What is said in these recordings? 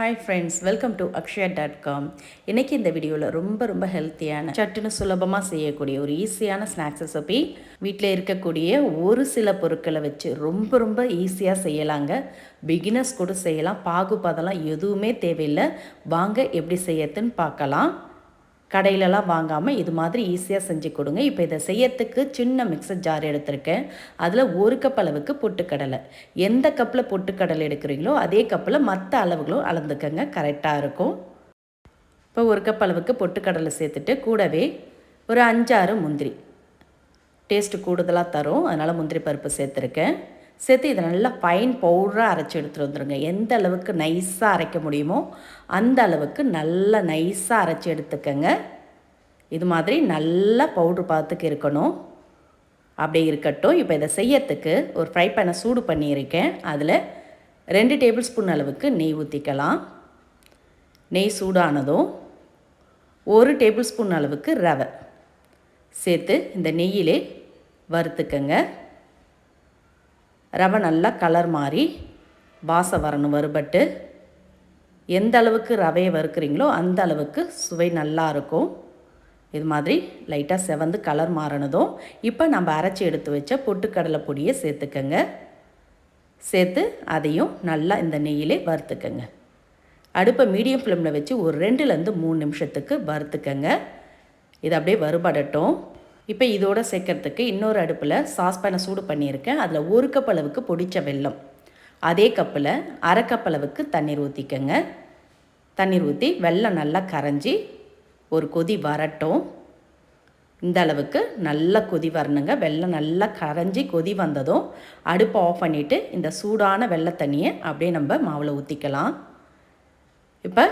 Hi friends welcome to Akshaya dot com இன்றைக்கி இந்த வீடியோவில் ரொம்ப ரொம்ப ஹெல்த்தியான சட்டுன்னு சுலபமாக செய்யக்கூடிய ஒரு ஈஸியான ஸ்நாக்ஸ் ரெசிபி வீட்டில் இருக்கக்கூடிய ஒரு சில பொருட்களை வச்சு ரொம்ப ரொம்ப ஈஸியாக செய்யலாங்க. பிகினர்ஸ் கூட செய்யலாம் பாகுபாதெல்லாம் எதுவுமே தேவையில்லை. வாங்க எப்படி செய்யறதுன்னு பார்க்கலாம். கடையிலலாம் வாங்காமல் இது மாதிரி ஈஸியாக செஞ்சு கொடுங்க. இப்போ இதை செய்யறதுக்கு சின்ன மிக்சர் ஜார் எடுத்திருக்கேன். அதில் ஒரு கப் அளவுக்கு பொட்டுக்கடலை. எந்த கப்பில் பொட்டுக்கடலை எடுக்கிறீங்களோ அதே கப்பில் மற்ற அளவுகளும் அளந்துக்கங்க. கரெக்டாக இருக்கும். இப்போ ஒரு கப் அளவுக்கு பொட்டுக்கடலை சேர்த்துட்டு கூடவே ஒரு அஞ்சாறு முந்திரி. டேஸ்ட்டு கூடுதலாக தரும். அதனால் முந்திரி பருப்பு சேர்த்துருக்கேன். சேர்த்து இதை நல்லா ஃபைன் பவுடராக அரைச்சி எடுத்துகிட்டு வந்துடுங்க எந்த அளவுக்கு நைஸாக அரைக்க முடியுமோ அந்த அளவுக்கு நல்லா நைஸாக அரைச்சி எடுத்துக்கங்க. இது மாதிரி நல்லா பவுட்ரு பார்த்துக்கு இருக்கணும். அப்படி இருக்கட்டும். இப்போ இதை செய்யறதுக்கு ஒரு ஃப்ரை பேனை சூடு பண்ணியிருக்கேன். அதில் ரெண்டு டேபிள் ஸ்பூன் அளவுக்கு நெய் ஊற்றிக்கலாம் நெய் சூடானதும் ஒரு டேபிள் ஸ்பூன் அளவுக்கு ரவை. சேர்த்து இந்த நெய்யிலே வறுத்துக்கங்க. ரவை நல்லா கலர் மாறி வாசம் வரணும் வறுபட்டு. எந்த அளவுக்கு ரவையை வறுக்கிறீங்களோ அந்த அளவுக்கு சுவை நல்லா இருக்கும். இது மாதிரி லைட்டாக செவந்து கலர் மாறினதும் இப்போ நம்ம அரைச்சி எடுத்து வச்ச பொட்டுக்கடலை பொடியை சேர்த்துக்கங்க. சேர்த்து அதையும் நல்லா இந்த நெய்யிலே வறுத்துக்கங்க. அடுப்பை மீடியம் ஃப்ளேமில் வச்சு ஒரு ரெண்டுலேருந்து மூணு நிமிஷத்துக்கு வறுத்துக்கங்க. இது அப்படியே வறுபடட்டும். இப்போ இதோட சேர்க்கறதுக்கு இன்னொரு அடுப்பில் சாஸ்பேனை சூடு பண்ணியிருக்கேன். அதில் ஒரு கப் அளவுக்கு பொடித்த வெல்லம். அதே கப்பில் அரை கப் அளவுக்கு தண்ணீர் ஊற்றிக்கங்க தண்ணீர் ஊற்றி வெல்லம் நல்லா கரைஞ்சி ஒரு கொதி வரட்டும். இந்த அளவுக்கு நல்லா கொதி வரணுங்க. வெள்ளம் நல்லா கரைஞ்சி கொதி வந்ததும் அடுப்பை ஆஃப் பண்ணிவிட்டு இந்த சூடான வெள்ளை தண்ணியை அப்படியே நம்ம மாவில் ஊற்றிக்கலாம் இப்போ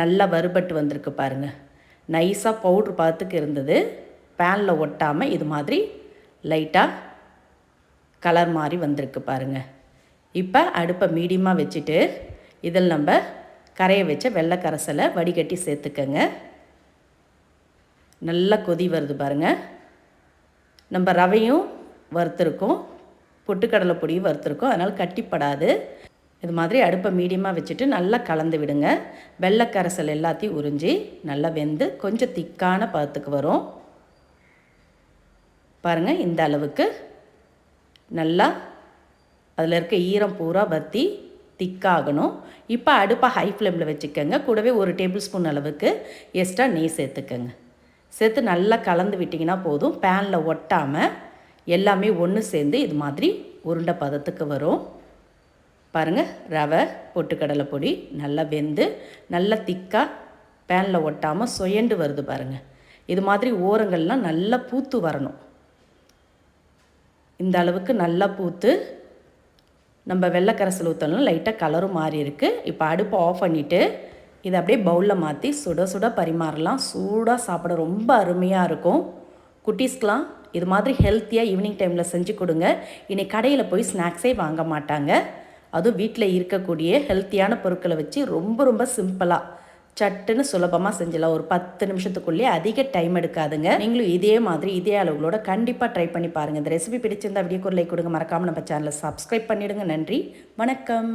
நல்லா வறுபட்டு வந்திருக்கு பாருங்கள் நைஸாக பவுட்ரு பார்த்துக்கு இருந்தது. பேனில் ஒட்டாமல் இது மாதிரி லைட்டாக கலர் மாதிரி வந்திருக்கு பாருங்கள் இப்போ அடுப்பை மீடியமாக வச்சுட்டு இதில் நம்ம கரையை வச்ச வெள்ளை கரைசலை வடிகட்டி சேர்த்துக்கங்க. நல்லா கொதி வருது பாருங்கள் நம்ம ரவையும் வறுத்துருக்கோம். பொட்டுக்கடலை பொடியும் வறுத்துருக்கோம். அதனால் கட்டிப்படாது. இது மாதிரி அடுப்பை மீடியமாக வச்சுட்டு நல்லா கலந்து விடுங்க. வெள்ளைக்கரைசல் எல்லாத்தையும் உறிஞ்சி நல்லா வெந்து கொஞ்சம் திக்கான பதத்துக்கு வரும். பாருங்கள் இந்த அளவுக்கு நல்லா அதில் இருக்க ஈரம் பூரா வற்றி திக்காகணும். இப்போ அடுப்பை ஹை ஃப்ளேமில் வச்சுக்கோங்க. கூடவே ஒரு டேபிள் ஸ்பூன் அளவுக்கு எக்ஸ்ட்ரா நெய் சேர்த்துக்கோங்க. சேர்த்து நல்லா கலந்து விட்டிங்கன்னா போதும். பேனில் ஒட்டாமல் எல்லாமே ஒன்று சேர்ந்து இது மாதிரி உருண்டை பதத்துக்கு வரும். பாருங்கள் ரவை பொட்டுக்கடலை பொடி நல்லா வெந்து நல்லா திக்காக பேனில் ஒட்டாமல் சுயண்டு வருது பாருங்கள் இது மாதிரி ஓரங்கள்லாம் நல்லா பூத்து வரணும். இந்த அளவுக்கு நல்லா பூத்து நம்ம வெள்ளைக்கரசல் ஊற்றணும் லைட்டாக கலரும் மாறி இருக்குது இப்போ அடுப்பை ஆஃப் பண்ணிவிட்டு இதை அப்படியே பவுலில் மாற்றி சுட சுட பரிமாறலாம். சூடாக சாப்பிட ரொம்ப அருமையாக இருக்கும். குட்டீஸ்க்கெலாம் இது மாதிரி ஹெல்த்தியாக ஈவினிங் டைமில் செஞ்சு கொடுங்க. இனி கடையில் போய் ஸ்நாக்ஸே வாங்க மாட்டாங்க. அதுவும் வீட்டில் இருக்கக்கூடிய ஹெல்த்தியான பொருட்களை வச்சு ரொம்ப ரொம்ப சிம்பிளாக சட்டுன்னு சுலபமாக செஞ்சலாம் ஒரு பத்து நிமிஷத்துக்குள்ளேயே அதிக டைம் எடுக்காதுங்க. நீங்களும் இதே மாதிரி இதே அளவுகளோட கண்டிப்பாக ட்ரை பண்ணி பாருங்கள் இந்த ரெசிபி பிடிச்சிருந்தா வீடியோ குரலை கொடுங்க. மறக்காமல் நம்ம சேனலை சப்ஸ்கிரைப் பண்ணிவிடுங்க நன்றி. வணக்கம்.